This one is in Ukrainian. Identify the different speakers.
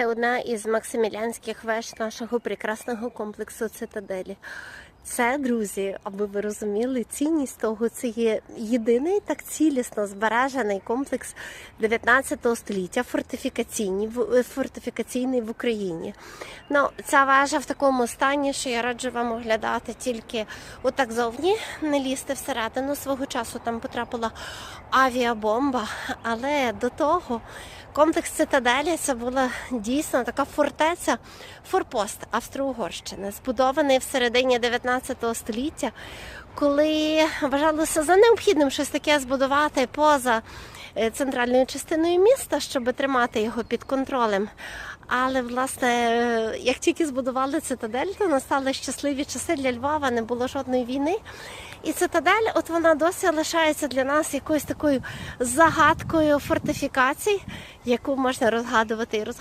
Speaker 1: Це одна із максимілянських веж нашого прекрасного комплексу цитаделі. Це, друзі, аби ви розуміли, цінність того, це є єдиний так цілісно збережений комплекс 19 століття, фортифікаційний, е, фортифікаційний в Україні. Ну, ця вежа в такому стані, що я раджу вам оглядати тільки отак зовні, не лізти всередину. Свого часу там потрапила авіабомба, але до того комплекс цитаделі це була дійсно така фортеця, форпост Австро-Угорщини, збудований в середині 19 століття, коли вважалося за необхідним щось таке збудувати поза е, центральною частиною міста, щоб тримати його під контролем. Але власне, е, як тільки збудували цитадель, то настали щасливі часи для Львова, не було жодної війни. І цитадель, от вона досі лишається для нас якоюсь такою загадкою фортифікацій, яку можна розгадувати і розгадувати.